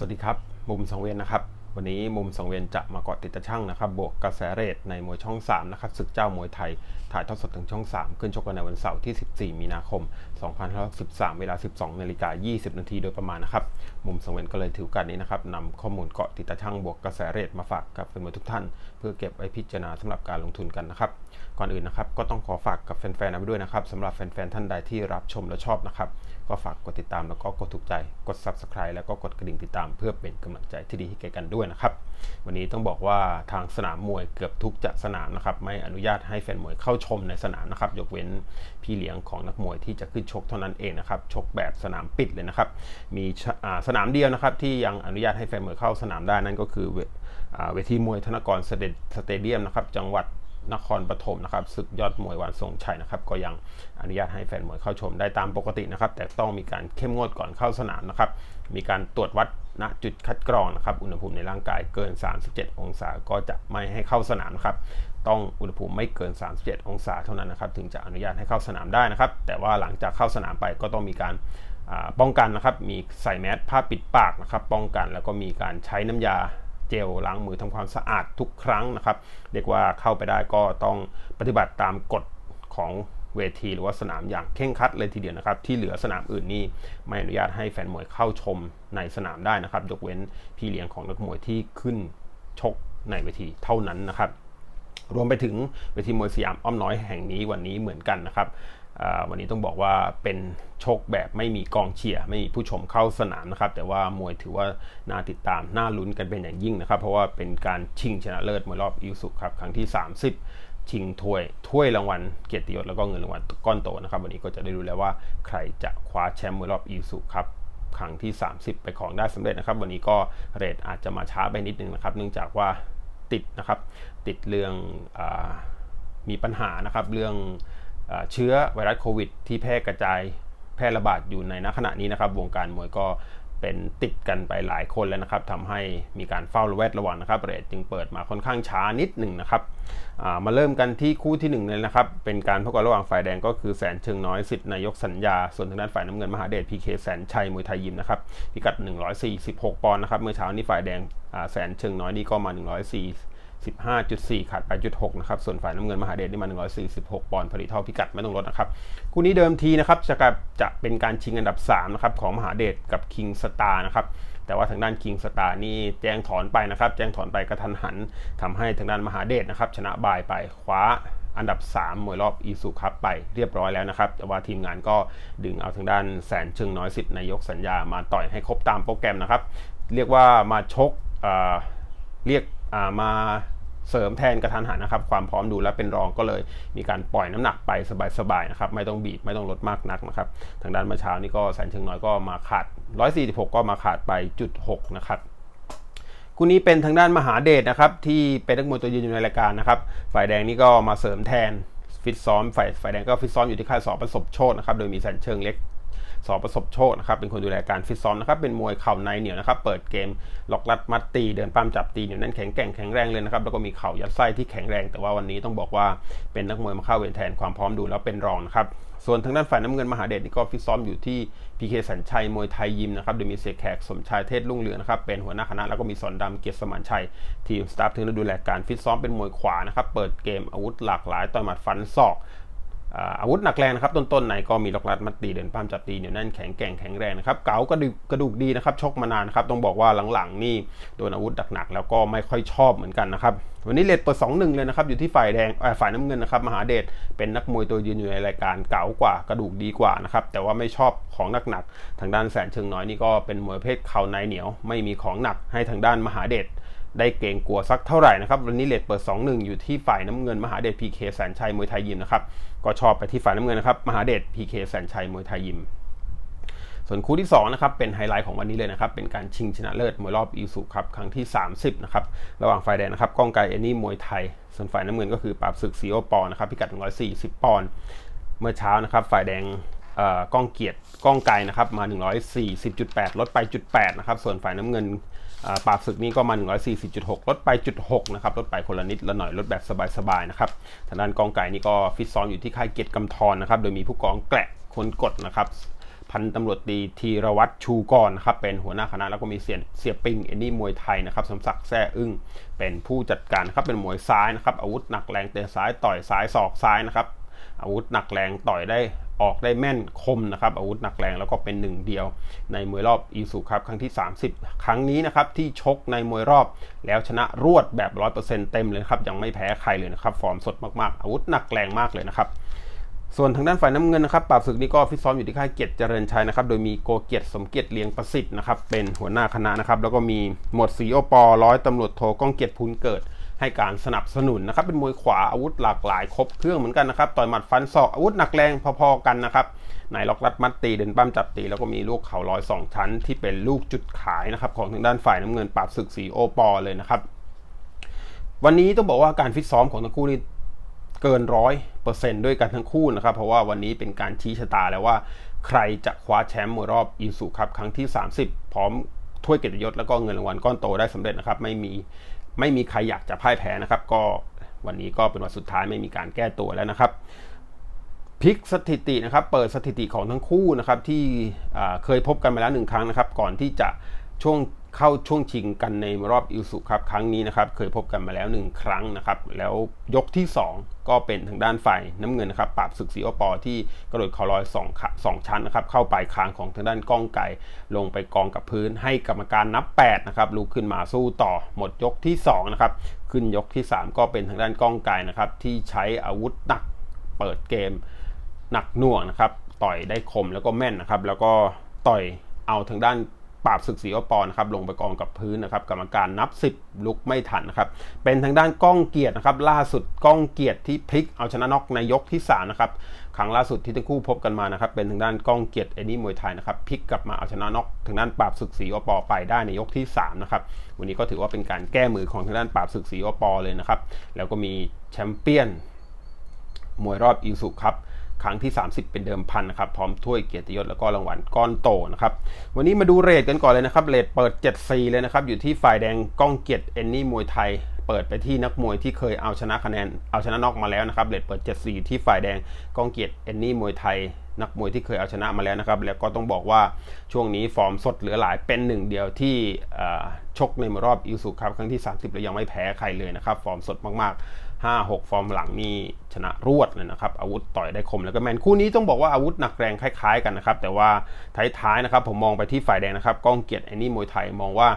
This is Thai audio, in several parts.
สวัสดีครับ มุมสังเวียนนะครับ วันนี้มุมสังเวียนจะมาเกาะติดตะช่างนะครับบวกกระแสเรทในมวยช่อง3นะครับศึกเจ้ามวยไทยถ่ายทอดสดถึงช่อง 3 ขึ้นชกกันในวันเสาร์ที่ 14 มีนาคม 2513 เวลา 12 นาฬิกา 20 นาทีโดยประมาณนะครับ มุมสังเวียนก็เลยถือการนี้นะครับนำข้อมูลเกาะติดตะช่างบวกกระแสเรทมาฝากกับแฟนมวยทุกท่าน เพื่อเก็บไว้พิจารณาสำหรับการลงทุนกันนะครับ ก่อนอื่นนะครับ ก็ต้องขอฝากกับแฟนๆเอาไว้ด้วยนะครับสำหรับแฟนๆท่านใดที่รับชมและชอบนะครับ ก็ฝากกดติดตามแล้วก็กดถูกใจ กด subscribe แล้วก็กดกระดิ่งติดตาม เพื่อเป็นกำลังใจที่ดีให้แก่กันด้วยนะครับ วันนี้ต้องบอกว่าทางสนามมวยเกือบทุกจะสนามนะครับไม่อนุญาตให้แฟนมวยเข้าชมในสนามนะครับยกเว้นพี่เลี้ยงของนักมวยที่จะขึ้นชกเท่านั้นเองนะครับชกแบบสนามปิดเลยนะครับ มีสนามเดียวนะครับที่ยังอนุญาตให้แฟนมวยเข้าสนามได้นั่นก็คือเวทีมวยธนกรสเตเดียมนะครับจังหวัด นครปฐมนะครับศึกยอดมวยวันทรงชัยนะครับก็ยังอนุญาตให้แฟนมวยเข้าชมได้ตามปกตินะครับ แต่ต้องมีการเข้มงวดก่อนเข้าสนามนะครับ มีการตรวจวัดณจุดคัดกรองนะครับอุณหภูมิในร่างกายเกิน 37 องศาก็จะไม่ให้เข้าสนามนะครับต้องอุณหภูมิไม่เกิน 37 องศาเท่านั้นนะครับ ถึงจะอนุญาตให้เข้าสนามได้นะครับ แต่ว่าหลังจากเข้าสนามไปก็ต้องมีการป้องกันนะครับ มีใส่แมสผ้าปิดปากนะครับ ป้องกันแล้วก็มีการใช้น้ำยา เจลล้างมือทำความสะอาดทุกครั้งนะครับ เรียกว่าเข้าไปได้ก็ต้องปฏิบัติตามกฎของเวทีหรือว่าสนามอย่างเข่งคัดเลยทีเดียวนะครับ ที่เหลือสนามอื่นนี่ไม่อนุญาตให้แฟนมวยเข้าชมในสนามได้นะครับ ยกเว้นพี่เลี้ยงของนักมวยที่ขึ้นชกในเวทีเท่านั้นนะครับ รวมไปถึงเวทีมวยสยามอ้อมน้อยแห่งนี้วันนี้เหมือนกันนะครับ วันนี้ต้องบอกว่าเป็นชกแบบไม่มีกองเชียร์ไม่มีผู้ชมเข้าสนามนะครับ แต่ว่ามวยถือว่าน่าติดตามน่าลุ้นกันเป็นอย่างยิ่งนะครับ เพราะว่าเป็นการชิงชนะเลิศมวยรอบอิวสุครับครั้งที่ 30 ชิงถ้วยถ้วยรางวัลเกียรติยศแล้วก็เงินรางวัลก้อนโตนะครับ วันนี้ก็จะได้รู้แล้วว่าใครจะคว้าแชมป์มวยรอบอิวสุครับครั้งที่ 30 ไปของได้สำเร็จนะครับ วันนี้ก็เรทอาจจะมาช้าไปนิดนึงนะครับ เนื่องจากว่าติดนะครับติดเรื่องอมีปัญหานะครับเรื่อง เชื้อไวรัสโควิด ที่แพร่กระจายแพร่ระบาดอยู่ในณขณะนี้นะครับ วงการมวยก็เป็นติดกันไปหลายคนแล้วนะครับทำให้มีการเฝ้าระแวดระวังนะครับเรทจึงเปิดมาค่อนข้างช้านิดหนึ่งนะครับมาเริ่มกันที่คู่ที่1เลยนะครับ เป็นการพบกันระหว่างฝ่ายแดงก็คือแสนเชิงน้อยสิทธิ์นายกสัญญา ส่วนทางด้านฝ่ายน้ำเงินมหาเดชพีเคแสนชัยมวยไทยยิมนะครับพิกัด 146 ปอนด์นะครับ เมื่อเช้านี้ฝ่ายแดงแสนเชิงน้อยนี่ก็มา 104 15.4 ขาดไปจุด6นะครับ ส่วนฝ่ายน้ำเงินมหาเดชนี่มา 146 ปอนด์ผลิตเท่าพิกัดไม่ต้องลดนะครับ คู่นี้เดิมทีนะครับจะกับจะเป็นการชิงอันดับ3นะครับของมหาเดชกับคิงสตาร์นะครับ แต่ว่าทางด้านคิงสตาร์นี่แจ้งถอนไปนะครับ แจ้งถอนไปกระทันหันทำให้ทางด้านมหาเดชนะครับชนะบายไปคว้าอันดับ 3 มวยรอบอีสุคัพไปเรียบร้อยแล้วนะครับ แต่ว่าทีมงานก็ดึงเอาทางด้านแสนเชิงน้อยสิทธิ์นายกสัญญามาต่อยให้ครบตามโปรแกรมนะครับ เรียกว่ามาชกเรียก มาเสริมแทนกระทันหันนะครับ ความพร้อมดูแลเป็นรองก็เลย มีการปล่อยน้ำหนักไปสบายๆนะครับไม่ต้องบีบไม่ต้องลดมากนักนะครับ ทางด้านเมื่อเช้านี้ก็แสนเชิงน้อยก็มาขาด 146 ก็มาขาดไปจุด6นะครับคู่นี้เป็นทางด้านมหาเดชนะครับที่เป็นนักมวยตัวยืนอยู่ในรายการนะครับฝ่ายแดงนี่ก็มาเสริมแทนฟิตซ้อมฝ่ายฝ่ายแดงก็ฟิตซ้อมอยู่ที่ค่ายสอบประสบโชคนะครับโดยมีแสนเชิงเล็ก สอประสบโชคนะครับเป็นคนดูแลการฟิตซ้อมนะครับเป็นมวยเข่าในเหนียวนะครับเปิดเกมล็อกลัดมัดตีเดินปั้มจับตีเหนียวนั้นแข็งแกร่งแข็งแรงเลยนะครับแล้วก็มีเข่ายัดไส้ที่แข็งแรงแต่ว่าวันนี้ต้องบอกว่าเป็นนักมวยมาเข้าเวรแทนความพร้อมดูแล้วเป็นรองนะครับส่วนทางด้านฝ่ายน้ำเงินมหาเดชนี่ก็ฟิตซ้อมอยู่ที่พีเคสัญชัยมวยไทยยิมนะครับโดยมีเสกแขกสมชายเทศลุ่งเรืองนะครับเป็นหัวหน้าคณะแล้วก็มีสอนดำเกียรติสมานชัย ทีมสตาฟถึงดูแลการฟิตซ้อมเป็นมวยขวานะครับเปิดเกมอาวุธหลากหลายต่อยหมัดฟันศอก อาวุธหนักแรงนะครับต้นๆไหนก็มีล็อกลัดมัดตีเดินปั้มจับตีเหนียวแน่นแข็งแกร่งแข็งแรงนะครับเก๋ากระดูกกระดูกดีนะครับชกมานานครับต้องบอกว่าหลังๆนี่โดนอาวุธหนักๆแล้วก็ไม่ค่อยชอบเหมือนกันนะครับวันนี้เลดเปิดสองหนึ่งเลยนะครับอยู่ที่ฝ่ายแดงฝ่ายน้ำเงินนะครับมหาเดชเป็นนักมวยตัวยืนอยู่ในรายการเก๋ากว่ากระดูกดีกว่านะครับแต่ว่าไม่ชอบของหนักๆทางด้านแสนเชิงน้อยนี่ก็เป็นมวยเพศเข่าในเหนียว ไม่มีของหนักให้ทางด้านมหาเดช ได้เก่งกลัวสักเท่าไหร่นะครับ วันนี้เลดเปิด 2-1 อยู่ที่ฝ่ายน้ำเงิน มหาเดชพีเคแสนชัยมวยไทยยิมนะครับ ก็ชอบไปที่ฝ่ายน้ำเงินนะครับ มหาเดชพีเคแสนชัยมวยไทยยิม ส่วนคู่ที่2นะครับ เป็นไฮไลท์ของวันนี้เลยนะครับ เป็นการชิงชนะเลิศมวยรอบอีสุครับ ครั้งที่ 30 นะครับ ระหว่างฝ่ายแดงนะครับ ก้องไกเอนี่มวยไทย ส่วนฝ่ายน้ำเงินก็คือปราบศึกซีโอปอนะครับ พิกัด 140 ปอนด์เมื่อเช้านะครับ ฝ่ายแดงก้องเกียรติก้องไกนะครับมา 140.8 ลดไปจุด8นะครับ ส่วนฝ่ายน้ำเงิน ปราบศึกนี้ก็มา 140.6 ลดไปจุด6นะครับ ลดไปคนละนิดละหน่อย ลดแบบสบายๆนะครับ ทางด้านกองไก่นี่ก็ฟิตซ้อมอยู่ที่ค่ายเกียรติกำธรนะครับ โดยมีผู้กองแกละคนกดนะครับ พันตำรวจตีธีรวัตรชูกรนะครับ เป็นหัวหน้าคณะ แล้วก็มีเสียเสียปิงเอ็นนี่มวยไทยนะครับ สมศักดิ์แซ่อึ้ง เป็นผู้จัดการนะครับ เป็นมวยซ้ายนะครับ อาวุธหนักแรงเตะซ้ายต่อยซ้ายศอกซ้ายนะครับ อาวุธหนักแรงต่อยได้ ออกได้แม่นคมนะครับอาวุธหนักแรงแล้วก็เป็นหนึ่งเดียว ในมวยรอบอีสุครับครั้งที่ 30 ครั้งนี้นะครับที่ชกในมวยรอบแล้วชนะรวดแบบ 100%เต็มเลยครับยังไม่แพ้ใครเลยนะครับฟอร์มสดมากๆ อาวุธหนักแรงมากเลยนะครับส่วนทางด้านฝ่ายน้ำเงินนะครับปราบศึกนี้ก็ฟิตซ้อมอยู่ที่ค่ายเกียรติเจริญชัยนะครับ โดยมีโกเกียรติสมเกียรติเลียงประสิทธิ์นะครับ เป็นหัวหน้าคณะนะครับ แล้วก็มีหมวดสีโอปอร้อยตำรวจโทก้องเกียรติพูนเกิด ให้การสนับสนุนนะครับ เป็นมวยขวาอาวุธหลากหลาย ครบเครื่องเหมือนกันนะครับ ต่อยหมัดฟันศอกอาวุธหนักแรงพอๆกันนะครับในล็อกรัดมัดตีเดินปั้มจับตี แล้วก็มีลูกเข่าลอยสองชั้น ที่เป็นลูกจุดขายนะครับของทางด้านฝ่ายน้ำเงินปราบศึกสีโอปอเลยนะครับ วันนี้ต้องบอกว่าการฟิตซ้อมของทั้งคู่นี่เกินร้อยเปอร์เซนต์ด้วยกันทั้งคู่นะครับ เพราะว่าวันนี้เป็นการชี้ชะตาแล้วว่า ใครจะคว้าแชมป์มวยรอบอีสุครับครั้งที่ 30 พร้อมถ้วยเกียรติยศแล้วก็เงินรางวัลก้อนโตได้สำเร็จนะครับ ไม่มี ไม่มีใครอยากจะพ่ายแพ้นะครับ ก็วันนี้ก็เป็นวันสุดท้ายไม่มีการแก้ตัวแล้วนะครับพลิกสถิตินะครับ เปิดสถิติของทั้งคู่นะครับที่เคยพบกันมาแล้วหนึ่งครั้งนะครับ ก่อนที่จะช่วง เข้าช่วงชิงกันในรอบอิสุครับครั้งนี้นะครับเคยพบกันมาแล้ว 1 ครั้งนะครับแล้วยกที่ 2 ก็เป็นทางด้านฝ่ายน้ำเงินนะครับปราบศึกสีโอปอที่กระโดดคอลอย2 2ชั้นนะครับเข้าไปคางของทางด้านก้องไก่ลงไปกองกับพื้นให้กรรมการนับ8นะครับลุกขึ้นมาสู้ต่อหมดยกที่2นะครับขึ้นยกที่ 3 ก็เป็นทางด้านก้องไก่นะครับที่ใช้อาวุธหนักเปิดเกมหนักหน่วงนะครับต่อยได้คมแล้วก็แม่นนะครับแล้วก็ต่อยเอาทางด้าน ปราบศึกสีอปอนะครับลงไปกองกับพื้นนะครับกรรมการนับ 10 ลุกไม่ทันนะครับเป็นทางด้านก้องเกียรตินะครับล่าสุดก้องเกียรติที่พลิกเอาชนะน็อกในยกที่3นะครับครั้งล่าสุดที่ทั้งคู่พบกันมานะครับเป็นทางด้านก้องเกียรติเอ็นี่มวยไทยนะครับพลิกกลับมาเอาชนะน็อกทางด้านปราบศึกสีอปอไปได้ในยกที่3นะครับวันนี้ก็ถือว่าเป็นการแก้มือของทางด้านปราบศึกสีอปอเลยนะครับแล้วก็มีแชมเปี้ยนมวยรอบอีสุครับ ครั้งที่ 30 เป็นเดิมพันนะครับพร้อมถ้วยเกียรติยศแล้วก็รางวัลก้อนโตนะครับวันนี้มาดูเรทกันก่อนเลยนะครับเรทเปิด 7-4 เลยนะครับอยู่ที่ฝ่ายแดงก้องเกียรติเอนนี่มวยไทยเปิดไปที่นักมวยที่เคยเอาชนะคะแนนเอาชนะนอกมาแล้วนะครับเรทเปิด 7-4อยู่ที่ฝ่ายแดงก้องเกียรติเอนนี่มวยไทย นักมวยที่เคยเอาชนะมาแล้วนะครับ แล้วก็ต้องบอกว่าช่วงนี้ฟอร์มสดเหลือหลายเป็นหนึ่งเดียวที่ชกในรอบอิสุครับครั้งที่ 30 แล้วยังไม่แพ้ใครเลยนะครับ ฟอร์มสดมากๆ 5 6 ฟอร์มหลังนี่ชนะรวดเลยนะครับ อาวุธต่อยได้คมแล้วก็แมนคู่นี้ต้องบอกว่าอาวุธหนักแรงคล้ายๆกันนะครับ แต่ว่าท้ายๆนะครับผมมองไปที่ฝ่ายแดงนะครับก้องเกียรติไอ้นี่มวยไทยมองว่า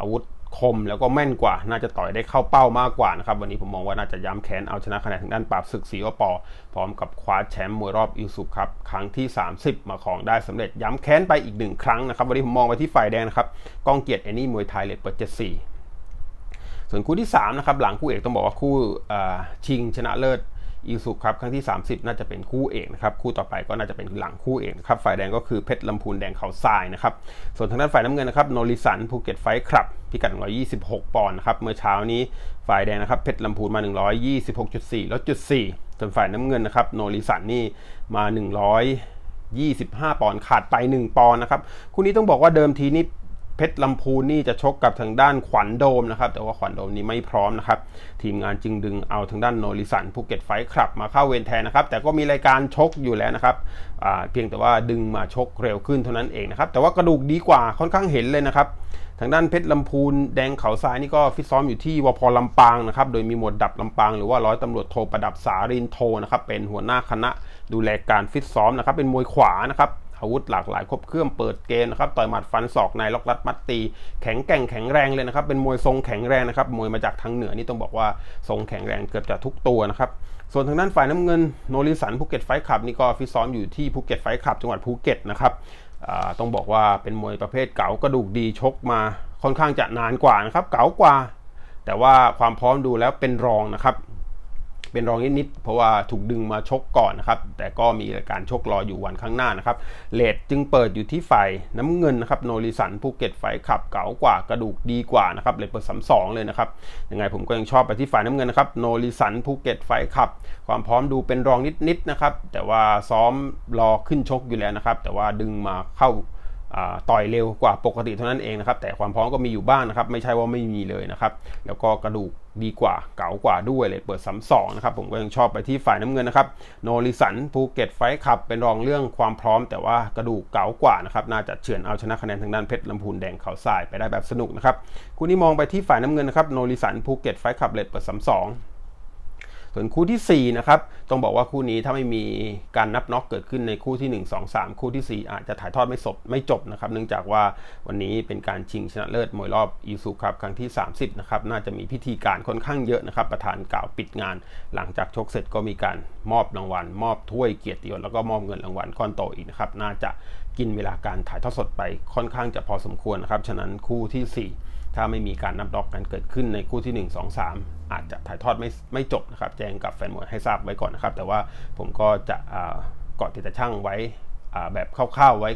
อาวุธคมแล้วก็แม่นกว่า น่าจะต่อยได้เข้าเป้ามากกว่านะครับ วันนี้ผมมองว่าน่าจะย้ำแค้นเอาชนะคะแนนทางด้านปราบศึกสีอปอพร้อมกับคว้าแชมป์มวยรอบอิสุครับครั้งที่ 30 มาของได้สำเร็จย้ำแค้นไปอีกหนึ่งครั้งนะครับ วันนี้ผมมองไปที่ฝ่ายแดงนะครับก้องเกียรติไอ้นี่มวยไทยเลดเปิด74 ส่วนคู่ที่3นะครับหลังคู่เอกต้องบอกว่าคู่ชิงชนะเลิศอีสุครับครั้งที่ 30 น่าจะเป็นคู่เอกนะครับคู่ต่อไปก็น่าจะเป็นหลังคู่เอกนะครับฝ่ายแดงก็คือเพชรลำพูนแดงเขาทรายนะครับส่วนทางด้านฝ่ายน้ำเงินนะครับโนริสันภูเก็ตไฟคลับพิกัด 126 ปอนด์นะครับเมื่อเช้านี้ฝ่ายแดงนะครับเพชรลำพูนมา 126.4ลดจุด4ส่วนฝ่ายน้ำเงินนะครับโนริสันนี่มา125 ปอนด์ขาดไป 1 ปอนด์นะครับคู่นี้ต้องบอกว่าเดิมทีนี้ เพชรลำพูนนี่จะชกกับทางด้านขวัญโดมนะครับแต่ว่าขวัญโดมนี้ไม่พร้อมนะครับทีมงานจึงดึงเอาทางด้านโนริสันภูเก็ตไฟคลับมาเข้าเวรแทนนะครับแต่ก็มีรายการชกอยู่แล้วนะครับเพียงแต่ว่าดึงมาชกเร็วขึ้นเท่านั้นเองนะครับแต่ว่ากระดูกดีกว่าค่อนข้างเห็นเลยนะครับทางด้านเพชรลำพูนแดงเขาทรายนี่ก็ฟิตซ้อมอยู่ที่วพลำปางนะครับ โดยมีหมวดดับลำปางหรือว่าร้อยตำรวจโทประดับสารินโทนะครับเป็นหัวหน้าคณะดูแลการฟิตซ้อมนะครับเป็นมวยขวานะครับ อาวุธหลากหลายครบเครื่องเปิดเกมนะครับต่อยหมัดฟันศอกในล็อกรัดมัดตี แข็งแกร่งแข็งแรงเลยนะครับเป็นมวยทรงแข็งแรงนะครับมวยมาจากทางเหนือนี่ต้องบอกว่าทรงแข็งแรงเกือบจะทุกตัวนะครับส่วนทางด้านฝ่ายน้ำเงินโนริสันภูเก็ตไฟขับนี่ก็ฟิตซ้อมอยู่ที่ภูเก็ตไฟขับจังหวัดภูเก็ตนะครับต้องบอกว่าเป็นมวยประเภทเก๋ากระดูกดีชกมาค่อนข้างจะนานกว่านะครับเก๋ากว่า แต่ว่าความพร้อมดูแล้วเป็นรองนะครับ เป็นรองนิดๆเพราะว่าถูกดึงมาชกก่อนนะครับ แต่ก็มีการชกรออยู่วันข้างหน้านะครับเลดจึงเปิดอยู่ที่ฝ่ายน้ำเงินนะครับโนริสันภูเก็ตไฟขับเก๋ากว่ากระดูกดีกว่านะครับเลดเปิดสามสองเลยนะครับยังไงผมก็ยังชอบไปที่ฝ่ายน้ำเงินนะครับโนริสันภูเก็ตไฟขับ ความพร้อมดูเป็นรองนิดๆนะครับแต่ว่าซ้อมรอขึ้นชกอยู่แล้วนะครับแต่ว่าดึงมาเข้า ต่อยเร็วกว่าปกติเท่านั้นเองนะครับ แต่ความพร้อมก็มีอยู่บ้างนะครับ ไม่ใช่ว่าไม่มีเลยนะครับ แล้วก็กระดูกดีกว่าเก๋ากว่าด้วยเลยเปิดซ้ำสองนะครับ ผมก็ยังชอบไปที่ฝ่ายน้ำเงินนะครับ โนริสันภูเก็ตไฟขับเป็นรองเรื่องความพร้อม แต่ว่ากระดูกเก๋ากว่านะครับ น่าจะเฉือนเอาชนะคะแนนทางด้านเพชรลำพูนแดงเขาทรายไปได้แบบสนุกนะครับคู่นี้มองไปที่ฝ่ายน้ำเงินนะครับ โนริสันภูเก็ตไฟขับเลดเปิดซ้ำสอง ส่วนคู่ที่4นะครับต้องบอกว่าคู่นี้ถ้าไม่มีการนับน็อกเกิดขึ้นในคู่ที่ 1 2 3 คู่ที่ 4 อาจจะถ่ายทอดไม่สบไม่จบนะครับเนื่องจากว่าวันนี้เป็นการชิงชนะเลิศมวยรอบอีซูครับครั้งที่ 30นะครับน่าจะมีพิธีการค่อนข้างเยอะนะครับประธานกล่าวปิดงาน หลังจากชกเสร็จก็มีการมอบรางวัล มอบถ้วยเกียรติยศแล้วก็มอบเงินรางวัลก้อนโตอีกนะครับน่าจะกินเวลาการถ่ายทอดสดไปค่อนข้างจะพอสมควรนะครับฉะนั้นคู่ที่ 4 ถ้าไม่มีการนับล็อกกันเกิดขึ้นในคู่ที่ 1 2 3 อาจจะถ่ายทอดไม่ไม่จบนะครับแจ้งกับแฟนมวยให้ทราบไว้ก่อนนะครับ แต่ว่าผมก็จะเกาะติดตะช่างไว้แบบคร่าวๆไว้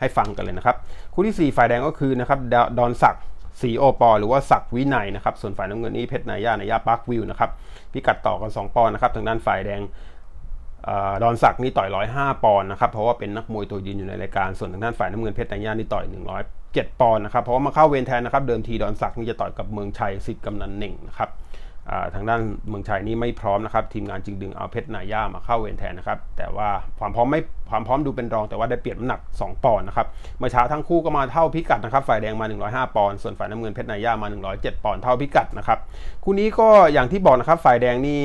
ให้ฟังกันเลยนะครับ คู่ที่ 4 ฝ่ายแดงก็คือนะครับดอนศักดิ์สีโอปอหรือว่าศักดิ์วินัยนะครับ ส่วนฝ่ายน้ำเงินนี่เพชรนายา นายาปาร์ควิวนะครับ พิกัดต่อกัน 2 ปอนด์นะครับ ทางด้านฝ่ายแดงดอนศักดิ์นี่ต่อย 105 ปอนด์นะครับ เพราะว่าเป็นนักมวยตัวยืนอยู่ในรายการ ส่วนทางด้านฝ่ายน้ำเงินเพชรนายา นี่ต่อย 7 ปอนด์นะครับ เพราะว่ามาเข้าเวรแทนนะครับ เดิมทีดอนศักดิ์นี่จะต่อยกับเมืองชัยสิทธิ์กำนันหนึ่งนะครับทางด้านเมืองชัยนี่ไม่พร้อมนะครับ ทีมงานจึงดึงเอาเพชรนาย่ามาเข้าเวรแทนนะครับ แต่ว่าความพร้อมไม่ความพร้อมดูเป็นรอง แต่ว่าได้เปลี่ยนน้ำหนัก 2 ปอนด์นะครับเมื่อเช้าทั้งคู่ก็มาเท่าพิกัดนะครับ ฝ่ายแดงมา 105 ปอนด์ส่วนฝ่ายน้ำเงินเพชรนาย่ามา 107 ปอนด์เท่าพิกัดนะครับคู่นี้ก็อย่างที่บอกนะครับ ฝ่ายแดงนี่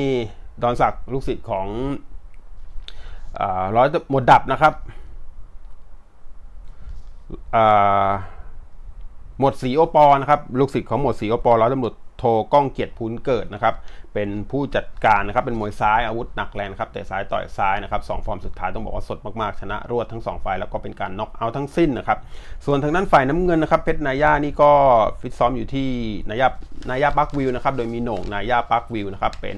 ดอนศักดิ์ลูกศิษย์ของร้อยหมดดับนะครับ หมดสีโอปอนะครับลูกศิษย์ของหมดสีโอปอร้อยตำรวจโทก้องเกียรติพูนเกิดนะครับเป็นผู้จัดการนะครับเป็นมวยซ้ายอาวุธหนักแรงครับแต่ซ้ายต่อยซ้ายนะครับสองฟอร์มสุดท้ายต้องบอกว่าสดมากๆชนะรวดทั้ง2ฝ่ายแล้วก็เป็นการน็อกเอาทั้งสิ้นนะครับส่วนทางด้านฝ่ายน้ำเงินนะครับเพชรนายานี่ก็ฟิตซ้อมอยู่ที่นายานายาปักวิวนะครับโดยมีโหน่งนายาปักวิวนะครับเป็น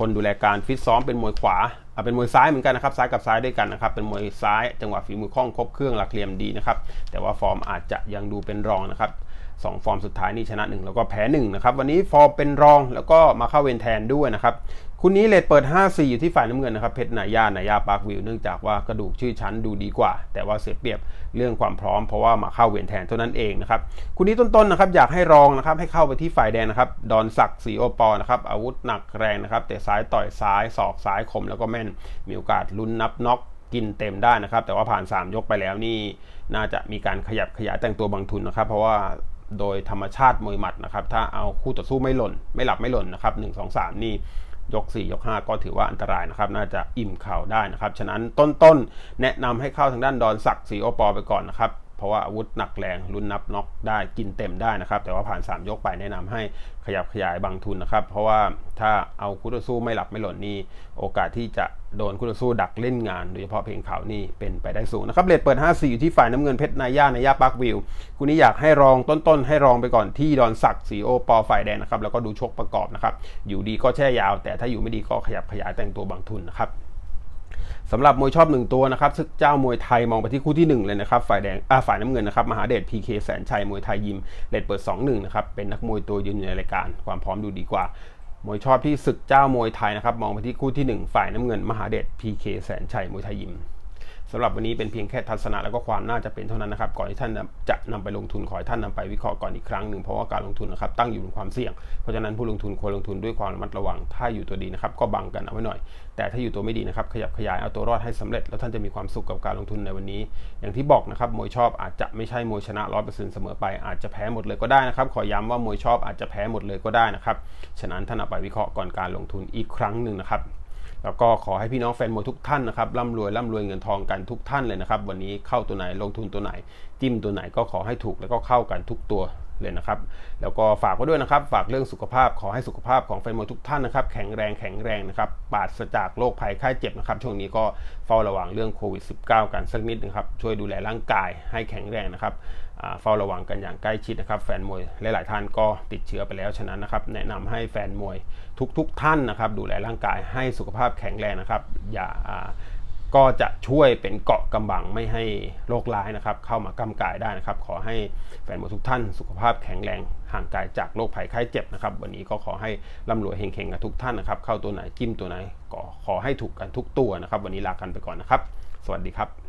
คนดูแลการฟิตซ้อมเป็นมวยขวาเป็นมวยซ้ายเหมือนกันนะครับซ้ายกับซ้ายด้วยกันนะครับเป็นมวยซ้ายจังหวะฝีมือคล่องครบเครื่องหลักเหลี่ยมดีนะครับแต่ว่าฟอร์มอาจจะยังดูเป็นรองนะครับ สองฟอร์มสุดท้ายนี่ชนะ 1 แล้วก็แพ้1นะครับวันนี้ฟอร์มเป็นรองแล้วก็มาเข้าเวนแทนด้วยนะครับคุณนี้เลดเปิด 5-4 อยู่ที่ฝ่ายน้ำเงินนะครับเพชรนายา นายาปาร์ควิว เนื่องจากว่ากระดูกชื่อชั้นดูดีกว่า แต่ว่าเสียเปรียบเรื่องความพร้อมเพราะว่ามาเข้าเวนแทนเท่านั้นเองนะครับคุณนี้ต้นๆนะครับอยากให้รองนะครับให้เข้าไปที่ฝ่ายแดงนะครับดอนศักดิ์สีโอปอนะครับอาวุธหนักแรงนะครับแต่ซ้ายต่อยซ้ายศอกซ้ายคม แล้วก็แม่นมีโอกาสลุ้นนับน็อกกินเต็มได้นะครับแต่ว่าผ่าน 3 ยกไปแล้วนี่น่าจะมีการขยับขยายแต่งตัวบางทุนนะครับ เพราะว่า โดยธรรมชาติมวยหมัดนะครับ ถ้าเอาคู่ต่อสู้ไม่หล่น ไม่หลับไม่หล่นนะครับหนึ่งสองสามนี่ยก 4 ยก 5 ก็ถือว่าอันตรายนะครับ น่าจะอิ่มเข่าได้นะครับ ฉะนั้นต้นๆ แนะนำให้เข้าทางด้านดอนศักดิ์สีโอปอไปก่อนนะครับ เพราะว่าอาวุธหนักแรงรุ่นนับน็อกได้กินเต็มได้นะครับ แต่ว่าผ่าน 3 ยกไปแนะนำให้ขยับขยายบางทุนนะครับ เพราะว่าถ้าเอาคู่ต่อสู้ไม่หลับไม่หล่นนี่โอกาสที่จะโดนคู่ต่อสู้ดักเล่นงานโดยเฉพาะเพลงเขานี่เป็นไปได้สูงนะครับเลดเปิด 5 4 อยู่ที่ฝ่ายน้ำเงินเพชรนายาในย่าปักวิวคู่นี้อยากให้รองต้นๆ ให้รองไปก่อนที่ดอนศักดิ์สีโอปอฝ่ายแดงนะครับแล้วก็ดูชกประกอบนะครับอยู่ดีก็แช่ยาว แต่ถ้าอยู่ไม่ดีก็ขยับขยายแต่งตัวบางทุนนะครับ สำหรับมวยชอบหนึ่งตัวนะครับซึกเจ้ามวยไทยมองไปที่คู่ที่ 1 เลยนะครับฝ่ายแดงอ่าฝ่ายน้ำเงินนะครับมหาเดชพีเคแสนชัยมวยไทยยิมเลดเปิด 2-1นะครับเป็นนักมวยตัวยืนในรายการ ความพร้อมดูดีกว่ามวยชอบที่ศึกเจ้ามวยไทยนะครับมองไปที่คู่ที่ 1 ฝ่ายน้ำเงิน มหาเดชพีเคแสนชัยมวยไทยยิม สำหรับวันนี้เป็นเพียงแค่ทัศนะแล้วก็ความน่าจะเป็นเท่านั้นนะครับ ก่อนที่ท่านจะนำไปลงทุนขอให้ท่านนำไปวิเคราะห์ก่อนอีกครั้งหนึ่งเพราะว่าการลงทุนนะครับตั้งอยู่บนความเสี่ยง เพราะฉะนั้นผู้ลงทุนควรลงทุนด้วยความระมัดระวัง ถ้าอยู่ตัวดีนะครับก็บังกันเอาไว้หน่อย แต่ถ้าอยู่ตัวไม่ดีนะครับขยับขยายเอาตัวรอดให้สำเร็จ แล้วท่านจะมีความสุขกับการลงทุนในวันนี้ อย่างที่บอกนะครับมวยชอบอาจจะไม่ใช่มวยชนะร้อยเปอร์เซ็นต์เสมอไปอาจจะแพ้หมดเลยก็ได้นะครับขอย้ำว่ามวยชอบอาจจะแพ้หมดเลยก็ได้นะครับฉะนั้นท่านเอาไปวิเคราะห์ก่อนการลงทุนอีกครั้งหนึ่งนะครับ แล้วก็ขอให้พี่น้องแฟนมวยทุกท่านนะครับร่ำรวยร่ำรวยเงินทองกันทุกท่านเลยนะครับ วันนี้เข้าตัวไหนลงทุนตัวไหน จิ้มตัวไหนก็ขอให้ถูกแล้วก็เข้ากันทุกตัวเลยนะครับ แล้วก็ฝากไว้ด้วยนะครับ ฝากเรื่องสุขภาพ ขอให้สุขภาพของแฟนมวยทุกท่านนะครับ แข็งแรงแข็งแรงนะครับ ปราศจากโรคภัยไข้เจ็บนะครับ ช่วงนี้ก็เฝ้าระวังเรื่องโควิด -19 กันสักนิดนะครับ ช่วยดูแลร่างกายให้แข็งแรงนะครับ เฝ้าระวังกันอย่างใกล้ชิดนะครับ แฟนมวยหลาย ๆ ท่านก็ติดเชื้อไปแล้วฉะนั้นนะครับ แนะนำให้แฟนมวยทุกๆทท่านนะครับ ดูแลร่างกายให้สุขภาพแข็งแรงนะครับ อย่าก็จะช่วยเป็นเกาะกำบังไม่ให้โรคร้ายนะครับ เข้ามากำกายได้นะครับ ขอให้แฟนมวยทุกท่าน สุขภาพแข็งแรงห่างไกลจากโรคภัยไข้เจ็บนะครับ วันนี้ก็ขอให้ร่ำรวยเฮงๆกับทุกท่านนะครับ เข้าตัวไหนจิ้มตัวไหนก็ขอให้ถูกกันทุกตัวนะครับ วันนี้ลากันไปก่อนนะครับ สวัสดีครับ